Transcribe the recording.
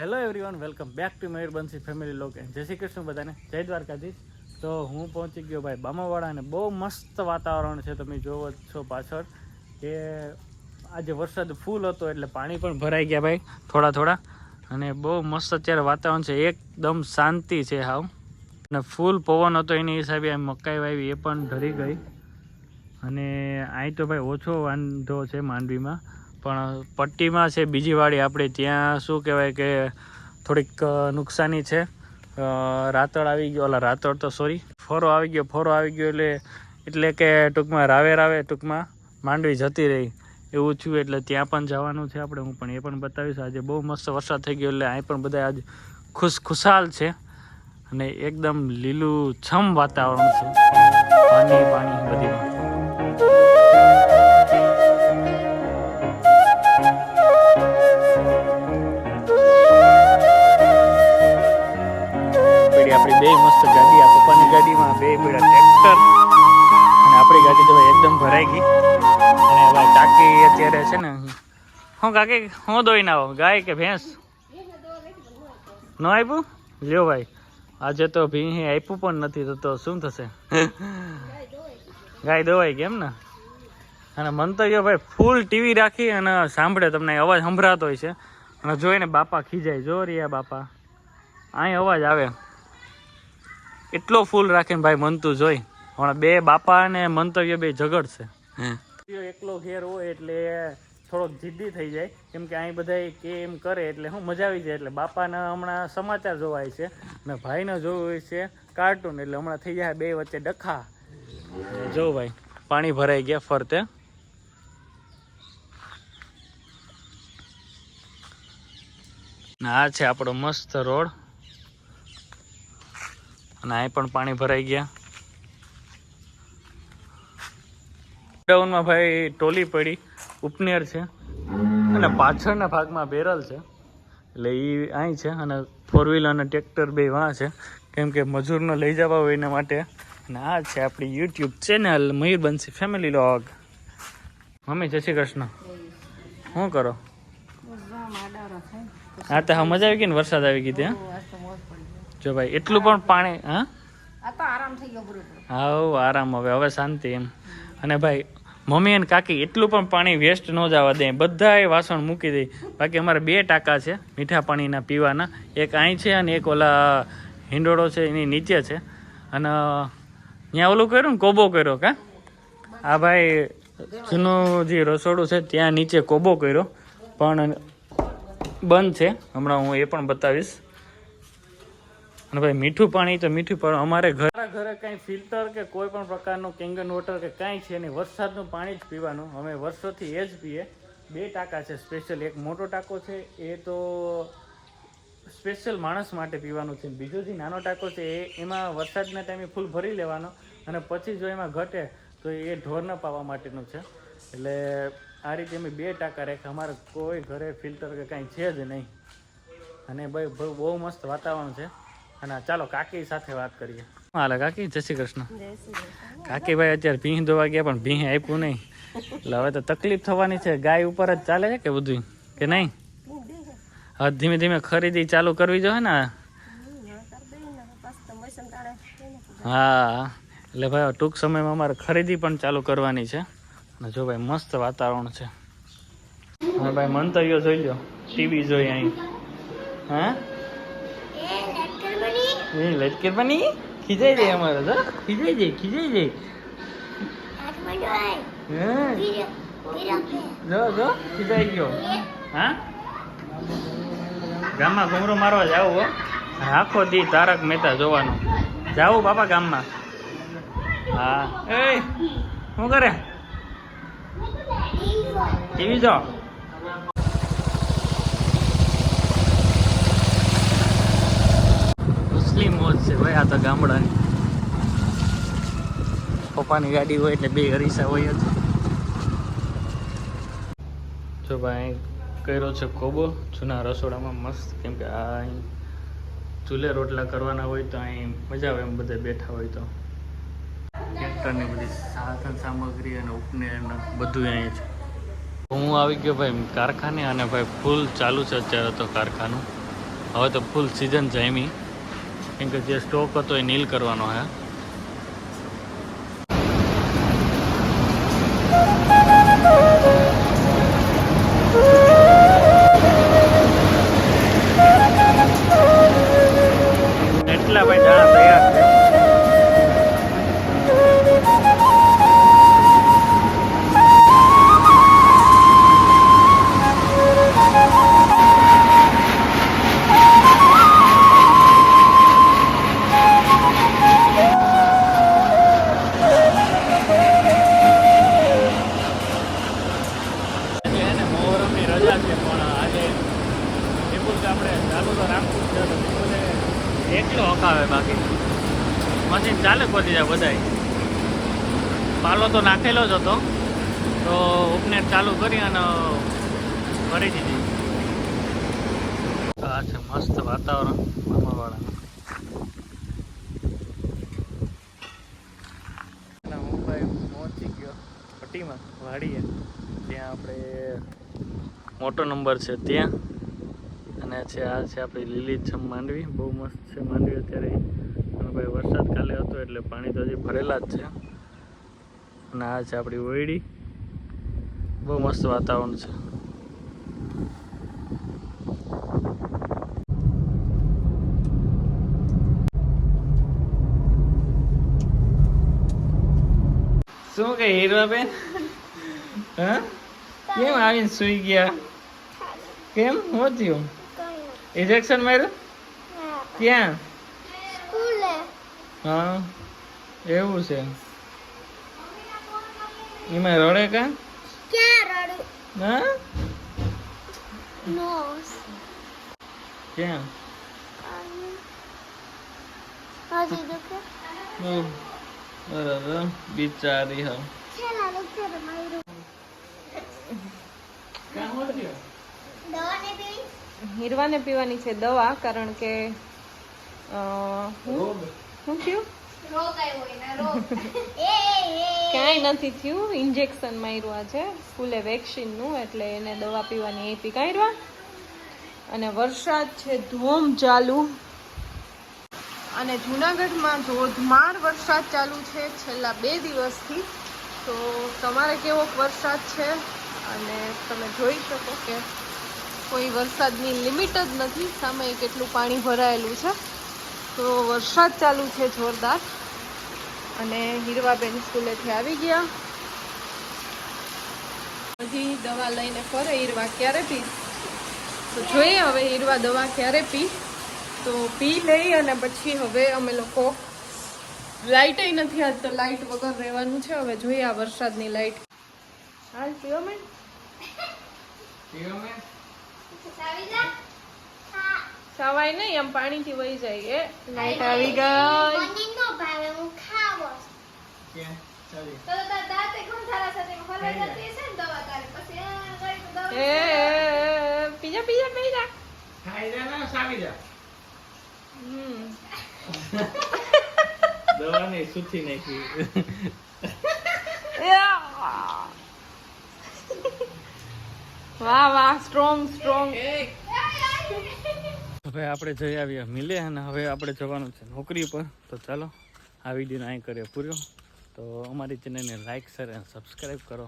Hello everyone welcome back to Mayurbanshi family લોક જય શ્રી કૃષ્ણ બધાને. જય દ્વારકાધીશ. તો હું પહોંચી ગયો ભાઈ બામાવાડા અને બહુ મસ્ત વાતાવરણ છે, તમે જોવો છો પાછળ. કે આજે વરસાદ ફૂલ હતો એટલે પાણી પણ ભરાઈ ગયા ભાઈ, થોડા થોડા. અને બહુ મસ્ત અત્યારે વાતાવરણ છે, એકદમ શાંતિ છે હાવ. અને ફૂલ પવન હતો એની હિસાબે મકાઈ વાવી એ પણ ઢરી ગઈ. અને અહીં તો ભાઈ ઓછો વાંધો છે માંડવીમાં. પણ પટ્ટીમાં છે, બીજી વાડી આપણે, ત્યાં શું કહેવાય કે થોડીક નુકસાની છે. રાતળ આવી ગયો, ઓલા રાતળ તો સોરી ફોરો આવી ગયો, ફોરો આવી ગયો એટલે એટલે કે ટૂંકમાં રાવે રાવે, ટૂંકમાં માંડવી જતી રહી. એવું થયું એટલે ત્યાં પણ જવાનું છે આપણે. હું પણ એ પણ બતાવીશ. આજે બહુ મસ્ત વરસાદ થઈ ગયો એટલે અહીં પણ બધા આજ ખુશ ખુશાલ છે. અને એકદમ લીલું છમ વાતાવરણ છે. પાણી પાણી, બધીમાં. આપણી બે મસ્ત ગાડી, આ પપ્પાની ગાડીમાં બે પડ્યા ટ્રેક્ટર અને આપણી ગાડી તો એકદમ ભરાઈ ગઈ. અને ભાઈ કાકી અત્યારે છે ને, હું કાકી, હું દોઈને આવો, ગાય કે ભેંસ? ન આપ્યું લ્યો ભાઈ, આજે તો ભીંહે આપ્યું પણ નથી, તો તો શું થશે? ગાય દોવાય કેમ ને? અને મંતવ્ય ભાઈ ફૂલ ટીવી રાખી અને સાંભળે, તમને અવાજ સંભળાતો હોય છે. અને જોઈને બાપા ખીજાય, જો રિયા બાપા. અહીં અવાજ આવે. એટલો ફૂલ રાખીને ભાઈ મનતું જોઈ. હમણાં બે બાપા અને મંતવ્ય બે ઝઘડ છે. એકલો ઘેર હોય એટલે થોડોક જિદ્દી થઈ જાય. કેમ કે અહીં બધા કે એમ કરે એટલે હું મજા આવી જાય. એટલે બાપાને હમણાં સમાચાર જોવાય છે અને ભાઈને જોવું હોય છે કાર્ટૂન એટલે હમણાં થઈ જાય બે વચ્ચે ડખા. જો ભાઈ પાણી ભરાઈ ગયા ફરતે. ને આ છે આપણો મસ્ત રોડ. અને અહીં પણ પાણી ભરાઈ ગયા. ડાઉનમાં ભાઈ ટોલી પડી ઉપનેર છે અને પાછળના ભાગમાં બેરલ છે. એટલે એ અહીં છે અને ફોર વ્હીલર અને ટ્રેક્ટર બે વાં છે. કેમ કે મજૂરનો લઈ જવા હોય એના માટે. અને આ છે આપણી YouTube channel Mayurbanshi family log mummy જય શ્રી કૃષ્ણ. શું કરો? હા તો હા મજા આવી ગઈ ને વરસાદ આવી ગઈ ત્યાં? જો ભાઈ એટલું પણ પાણી હા? હા આરામ હવે હવે શાંતિ એમ. અને ભાઈ મમ્મી અને કાકી એટલું પણ પાણી વેસ્ટ ન જવા દે. બધાએ વાસણ મૂકી દે. બાકી અમારે બે ટાંકા છે મીઠા પાણીના પીવાના. એક અહીં છે અને એક ઓલા હિંડોળો છે એની નીચે છે. અને ત્યાં ઓલું કર્યું ને કોબો કર્યો કા? આ ભાઈ જૂનું જે રસોડું છે ત્યાં નીચે કોબો કર્યો. પણ બંધ છે. હમણાં હું એ પણ બતાવીશ. અને ભાઈ મીઠું પાણી તો મીઠું પણ અમારે ઘર ઘરે કાંઈ ફિલ્ટર કે કોઈ પણ પ્રકારનું કેંગન વોટર કે કાંઈ છે નહીં, વરસાદનું પાણી જ પીવાનું. અમે વર્ષોથી એ જ પીએ. બે ટાંકા છે સ્પેશિયલ એક મોટો ટાંકો છે, એ તો સ્પેશિયલ માણસ માટે પીવાનું છે. બીજો જે નાનો ટાંકો છે, એ એમાં વરસાદના ટાઈમે ફૂલ ભરી લેવાનો અને પછી જો એમાં ઘટે, તો એ ઢોરના પાવા માટેનું છે. એટલે આ રીતે અમે બે ટાંકા રાખ્યા. અમારે કોઈ ઘરે ફિલ્ટર કે કાંઈ છે જ નહીં. અને ભાઈ બહુ મસ્ત વાતાવરણ છે. અને ચાલો કાકી સાથે વાત કરીએ. હાલે કાકી. જય શ્રી કૃષ્ણ. કાકી ભાઈ અત્યારે ભીં ધોવા ગયા પણ ભીં આપ્યું નહીં. એટલે હવે તો તકલીફ થવાની છે. ગાય ઉપર જ ચાલે છે કે બધું કે નહીં? હવે ધીમે ધીમે ખરીદી ચાલુ કરવી જોઈએ ને. હા એટલે ભાઈ ટૂંક સમયમાં અમારે ખરીદી પણ ચાલુ કરવાની છે. અને જો ભાઈ મસ્ત વાતાવરણ છે. અને ભાઈ મંતવ્યો જોઈ લો ટીવી જોઈ અહીં. હા? એ લટકેર બની ખીજાઈ જાય અમારે તો. ખીજાઈ જાય ખીજાઈ જાય. હા? જો જો ખીજાઈ ગયો. હા? ગામમાં ઘુમરો મારવા જાવ હો. આખો દી તારક મહેતા જોવાનું. જાવું બાપા ગામમાં. હા. એ. શું કરે? ટીવી જો મુસ્લિમ મોજ છે ભાઈ આ તો ગામડાની. પપ્પાની ગાડી હોય એટલે બે અરીસા હોય જ. જો ભાઈ કર્યો છે કોબો. જૂના રસોડામાં મસ્ત, કેમ કે આ અહીં ચૂલે રોટલા કરવાના હોય તો અહીં મજા આવે એમ બધા બેઠા હોય તો. ટ્રેક્ટરની બધી સાધન સામગ્રી અને ઉપનેર બધું અહીં છે. હું આવી ગયો ભાઈ કારખાને અને ભાઈ ફૂલ ચાલુ છે અત્યારે તો કારખાનું. હવે તો ફૂલ સિઝન જામી. કેમ કે જે સ્ટોક હતો એ નીલ કરવાનો હે. એટલા ભાઈ પહોંચી જાય બધાય. પાલો તો નાખેલો જ હતો. તો ઉપનેટ ચાલુ કરી અને કરી દીધી. આ છે મસ્ત વાતાવરણ મામાવાળાનું પહોંચી ગયો પટ્ટીમાં વાડીએ. ત્યાં આપણે મોટો નંબર છે ત્યાં. અને છે આ છે આપણી લીલીછમ માંડવી. બહુ મસ્ત છે માંડવી અત્યારે. અને ભાઈ વરસાદ કાલે હતો એટલે પાણી તો હજી ભરેલા જ છે. અને આ છે આપણી ઓયડી. બહુ મસ્ત વાતાવરણ છે. શું કે હીરવાબેન? હા? કેમ આવીને સુઈ ગયા? કેમ? શું થયું? ઇન્જેક્શન માર્યું? ક્યાં? હા એવું છે. એમાં રડે કા? હા? ક્યાં? હમ. બરાબર બિચારી હા. હીરવાને પીવાની છે દવા કારણ કે અ, હું શું થયું ક્યાંય નથી થયું. ઇન્જેક્શન માર્યું છે. ફૂલે વેક્સિનનું એટલે એને દવા પીવાની એ પી કાઢવા અને વરસાદ છે ધોમ ચાલુ. અને જુનાગઢમાં ધોધમાર વરસાદ ચાલુ છે છેલ્લા બે દિવસથી તો તમારે કેવો વરસાદ છે? અને તમે જોઈ શકો કે કોઈ વરસાદની લિમિટ જ નથી. સામે કેટલું પાણી ભરાયેલું છે. તો વરસાદ ચાલુ છે જોરદાર. અને હીરવાબેન સ્કૂલેથી આવી ગયા. હજી દવા લઈને ફરે હીરવા ક્યારે પી? તો જોઈએ હવે હીરવા દવા ક્યારે પી? તો પી લઈ અને પછી હવે અમે લોકો લાઇટ નથી આજ તો લાઇટ વગર રહેવાનું છે. હવે જોઈએ આ વરસાદની લાઇટ હાલ પીઓ મેં સવાય નહીં આમ પાણીથી વહી જાય એ. લાઇટ આવી ગઈ. ક્યાં ચાલી. એ, એ પીજા પીજા પીજા. ખાઈ જા ને સાવી જા. હમ. દવાની સુથી નાખી. યા. વાહ વાહ સ્ટ્રોંગ સ્ટ્રોંગ હવે આપણે જઈ આવ્યા મિલે અને હવે આપણે જવાનું છે નોકરી પર. તો ચાલો, આ વિડીયોને અહીં કરીએ પૂર્યો તો અમારી ચેનલને લાઈક શેર અને સબસ્ક્રાઈબ કરો.